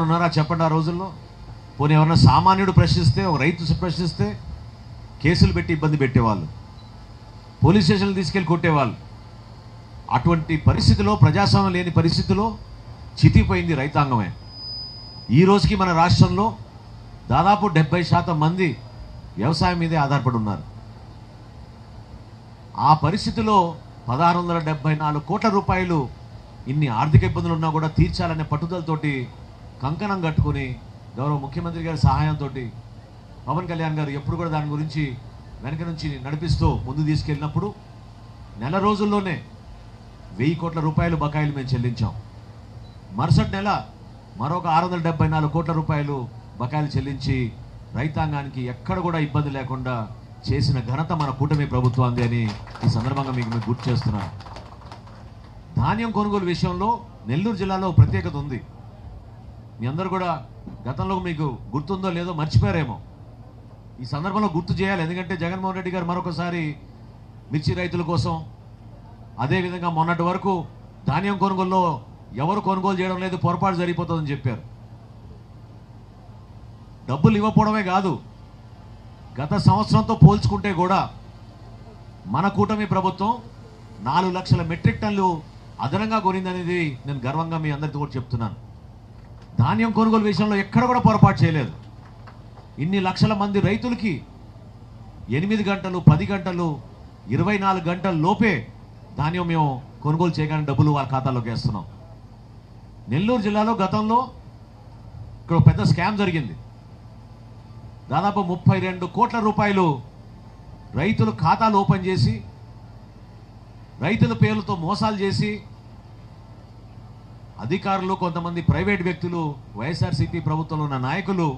ఉన్నారా చెప్పండి ఆ రోజుల్లో? పోనీ ఎవరన్నా సామాన్యుడు ప్రశ్నిస్తే ఒక రైతు ప్రశ్నిస్తే కేసులు పెట్టి ఇబ్బంది పెట్టేవాళ్ళు. పోలీస్ స్టేషన్లు తీసుకెళ్ళి కొట్టేవాళ్ళు. అటువంటి పరిస్థితిలో ప్రజాస్వామ్యం లేని పరిస్థితిలో చితిపోయింది రైతాంగమే. ఈ రోజుకి మన రాష్ట్రంలో దాదాపు డెబ్బై శాతం మంది వ్యవసాయం మీదే ఆధారపడి ఉన్నారు. ఆ పరిస్థితిలో పదహారు వందల డెబ్బై నాలుగు కోట్ల రూపాయలు ఇన్ని ఆర్థిక ఇబ్బందులు ఉన్నా కూడా తీర్చాలనే పట్టుదలతోటి కంకణం కట్టుకుని గౌరవ ముఖ్యమంత్రి గారి సహాయంతో పవన్ కళ్యాణ్ గారు ఎప్పుడు కూడా దాని గురించి వెనక నుంచి నడిపిస్తూ ముందు తీసుకెళ్ళినప్పుడు నెల రోజుల్లోనే వెయ్యి కోట్ల రూపాయలు బకాయిలు మేము చెల్లించాం. మరుసటి నెల మరొక ఆరు వందల డెబ్బై నాలుగు కోట్ల రూపాయలు బకాయిలు చెల్లించి రైతాంగానికి ఎక్కడ కూడా ఇబ్బంది లేకుండా చేసిన ఘనత మన కూటమి ప్రభుత్వాన్ని అని ఈ సందర్భంగా మీకు మీకు గుర్తు చేస్తున్నాను. ధాన్యం కొనుగోలు విషయంలో నెల్లూరు జిల్లాలో ప్రత్యేకత ఉంది. మీ అందరూ కూడా గతంలో మీకు గుర్తుందో లేదో మర్చిపోయారేమో. ఈ సందర్భంలో గుర్తు చేయాలి. ఎందుకంటే జగన్మోహన్ రెడ్డి గారు మరొకసారి మిర్చి రైతుల కోసం అదేవిధంగా మొన్నటి వరకు ధాన్యం కొనుగోలులో ఎవరు కొనుగోలు చేయడం లేదు పొరపాటు జరిగిపోతుందని చెప్పారు. డబ్బులు ఇవ్వకపోవడమే కాదు గత సంవత్సరంతో పోల్చుకుంటే కూడా మన కూటమి ప్రభుత్వం నాలుగు లక్షల మెట్రిక్ టన్లు అదనంగా కొనిందనేది నేను గర్వంగా మీ అందరితో కూడా చెప్తున్నాను. ధాన్యం కొనుగోలు విషయంలో ఎక్కడ కూడా పొరపాటు చేయలేదు. ఇన్ని లక్షల మంది రైతులకి ఎనిమిది గంటలు పది గంటలు ఇరవై నాలుగు గంటల లోపే ధాన్యం మేము కొనుగోలు చేయగానే డబ్బులు వాళ్ళ ఖాతాలోకి వేస్తున్నాం. నెల్లూరు జిల్లాలో గతంలో ఇక్కడ పెద్ద స్కామ్ జరిగింది. దాదాపు ముప్పై రెండు కోట్ల రూపాయలు రైతులు ఖాతాలు ఓపెన్ చేసి రైతుల పేర్లతో మోసాలు చేసి అధికారులు కొంతమంది ప్రైవేట్ వ్యక్తులు వైఎస్ఆర్సీపీ ప్రభుత్వంలో ఉన్న నాయకులు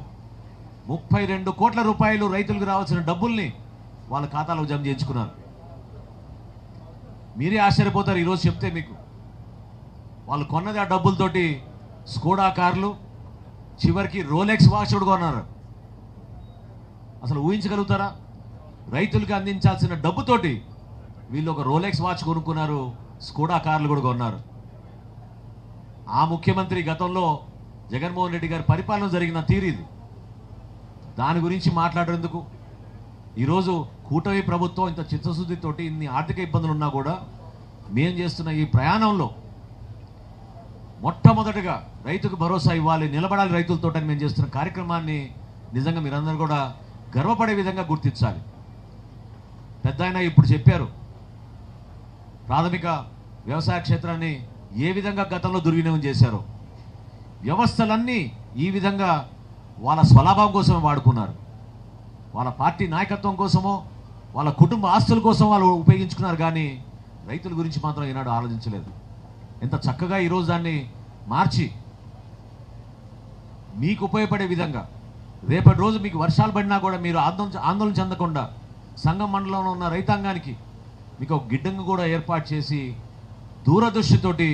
ముప్పై రెండు కోట్ల రూపాయలు రైతులకు రావాల్సిన డబ్బుల్ని వాళ్ళ ఖాతాలో జమ చేయించుకున్నారు. మీరే ఆశ్చర్యపోతారు ఈరోజు చెప్తే మీకు. వాళ్ళు కొన్నది ఆ డబ్బులతోటి స్కోడా కార్లు చివరికి రోలెక్స్ వాచ్ కూడా కొన్నారు. అసలు ఊహించగలుగుతారా? రైతులకు అందించాల్సిన డబ్బుతోటి వీళ్ళు ఒక రోలెక్స్ వాచ్ కొనుక్కున్నారు స్కోడా కార్లు కూడా కొన్నారు. ఆ ముఖ్యమంత్రి గతంలో జగన్మోహన్ రెడ్డి గారి పరిపాలన జరిగిన తీరిది దాని గురించి మాట్లాడేందుకు ఈరోజు కూటమి ప్రభుత్వం ఇంత చిత్తశుద్ధితోటి ఇన్ని ఆర్థిక ఇబ్బందులు ఉన్నా కూడా మేం చేస్తున్న ఈ ప్రయాణంలో మొట్టమొదటిగా రైతుకు భరోసా ఇవ్వాలి నిలబడాలి రైతులతో మేము చేస్తున్న కార్యక్రమాన్ని నిజంగా మీరందరూ కూడా గర్వపడే విధంగా గుర్తించాలి. పెద్ద ఇప్పుడు చెప్పారు ప్రాథమిక వ్యవసాయ క్షేత్రాన్ని ఏ విధంగా గతంలో దుర్వినియోగం చేశారో వ్యవస్థలన్నీ ఈ విధంగా వాళ్ళ స్వలాభం కోసమే వాడుకున్నారు. వాళ్ళ పార్టీ నాయకత్వం కోసమో వాళ్ళ కుటుంబ ఆస్తుల కోసం వాళ్ళు ఉపయోగించుకున్నారు కానీ రైతుల గురించి మాత్రం ఈనాడు ఆలోచించలేదు. ఎంత చక్కగా ఈరోజు దాన్ని మార్చి మీకు ఉపయోగపడే విధంగా రేపటి రోజు మీకు వర్షాలు పడినా కూడా మీరు ఆందోళన ఆందోళన చెందకుండా సంఘం మండలంలో ఉన్న రైతాంగానికి మీకు ఒక గిడ్డంగి కూడా ఏర్పాటు చేసి దూరదృష్టితోటి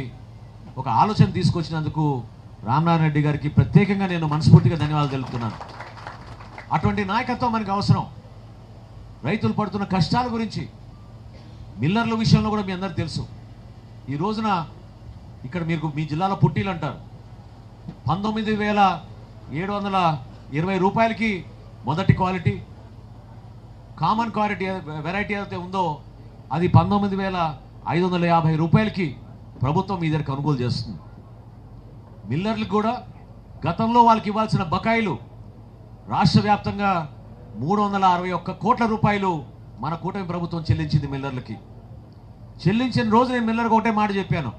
ఒక ఆలోచన తీసుకొచ్చినందుకు రామనారాయణ రెడ్డి గారికి ప్రత్యేకంగా నేను మనస్ఫూర్తిగా ధన్యవాదాలు తెలుపుతున్నాను. అటువంటి నాయకత్వం మనకు అవసరం. రైతులు పడుతున్న కష్టాల గురించి మిల్లర్ల విషయంలో కూడా మీ అందరికీ తెలుసు. ఈ రోజున ఇక్కడ మీకు మీ జిల్లాలో పుట్టీలు అంటారు. పంతొమ్మిది వేల ఏడు వందల ఇరవై రూపాయలకి మొదటి క్వాలిటీ కామన్ క్వాలిటీ వెరైటీ అయితే ఉందో అది పంతొమ్మిది వేల ఐదు వందల యాభై రూపాయలకి ప్రభుత్వం మీ దగ్గర కొనుగోలు చేస్తుంది. మిల్లర్లకు కూడా గతంలో వాళ్ళకి ఇవ్వాల్సిన బకాయిలు రాష్ట్ర వ్యాప్తంగా మూడు వందల అరవై ఒక్క కోట్ల రూపాయలు మన కూటమి ప్రభుత్వం చెల్లించింది మిల్లర్లకి. చెల్లించిన రోజు నేను మిల్లర్కి ఒకటే మాట చెప్పాను.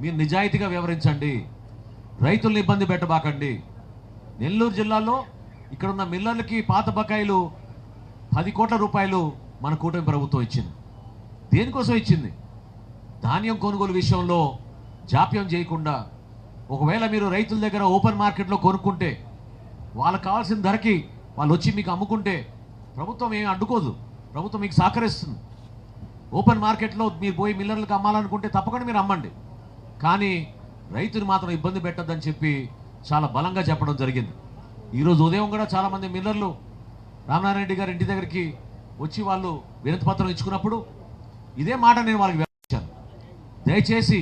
మీరు నిజాయితీగా వివరించండి. రైతుల్ని ఇబ్బంది పెట్టబాకండి. నెల్లూరు జిల్లాలో ఇక్కడున్న మిల్లర్లకి పాత బకాయిలు పది కోట్ల రూపాయలు మన కూటమి ప్రభుత్వం ఇచ్చింది. దేనికోసం ఇచ్చింది? ధాన్యం కొనుగోలు విషయంలో జాప్యం చేయకుండా ఒకవేళ మీరు రైతుల దగ్గర ఓపెన్ మార్కెట్లో కొనుక్కుంటే వాళ్ళకి కావాల్సిన ధరకి వాళ్ళు వచ్చి మీకు అమ్ముకుంటే ప్రభుత్వం ఏమి అడ్డుకోదు. ప్రభుత్వం మీకు సహకరిస్తుంది. ఓపెన్ మార్కెట్లో మీరు పోయి మిల్లర్లకు అమ్మాలనుకుంటే తప్పకుండా మీరు అమ్మండి. కానీ రైతుని మాత్రం ఇబ్బంది పెట్టద్దని చెప్పి చాలా బలంగా చెప్పడం జరిగింది. ఈరోజు ఉదయం కూడా చాలామంది మిల్లర్లు రామనారాయణ రెడ్డి గారి ఇంటి దగ్గరికి వచ్చి వాళ్ళు వినతి పత్రం ఇచ్చుకున్నప్పుడు ఇదే మాట నేను వాళ్ళకి దయచేసి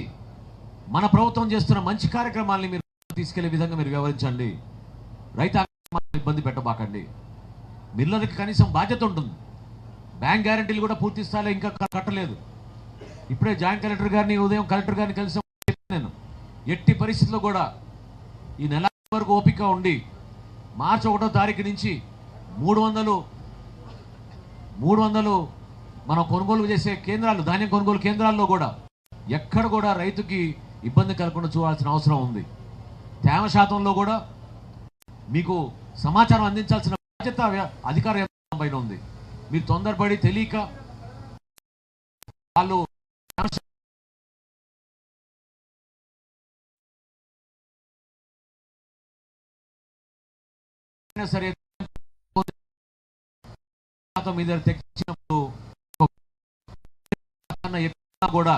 మన ప్రభుత్వం చేస్తున్న మంచి కార్యక్రమాల్ని మీరు తీసుకెళ్ళే విధంగా మీరు వ్యవహరించండి. రైతాంగం ఇబ్బంది పెట్టబాకండి. మిల్లర్కి కనీసం బాధ్యత ఉంటుంది. బ్యాంక్ గ్యారంటీలు కూడా పూర్తి స్థాయిలో ఇంకా కట్టలేదు. ఇప్పుడే జాయింట్ కలెక్టర్ గారిని ఉదయం కలెక్టర్ గారిని కలిసి నేను ఎట్టి పరిస్థితుల్లో కూడా ఈ నెల వరకు ఓపిక ఉండి మార్చి ఒకటో తారీఖు నుంచి మూడు వందలు మూడు వందలు మనం కొనుగోలు చేసే కేంద్రాలు ధాన్యం కొనుగోలు కేంద్రాల్లో కూడా ఎక్కడ కూడా రైతుకి ఇబ్బంది కలగకుండా చూడాల్సిన అవసరం ఉంది. తేమ శాతంలో కూడా మీకు సమాచారం అందించాల్సిన బాధ్యత అధికార యంత్రాంగం పైన ఉంది. మీరు తొందరపడి తెలియక వాళ్ళు సరే మీద తెచ్చినప్పుడు కూడా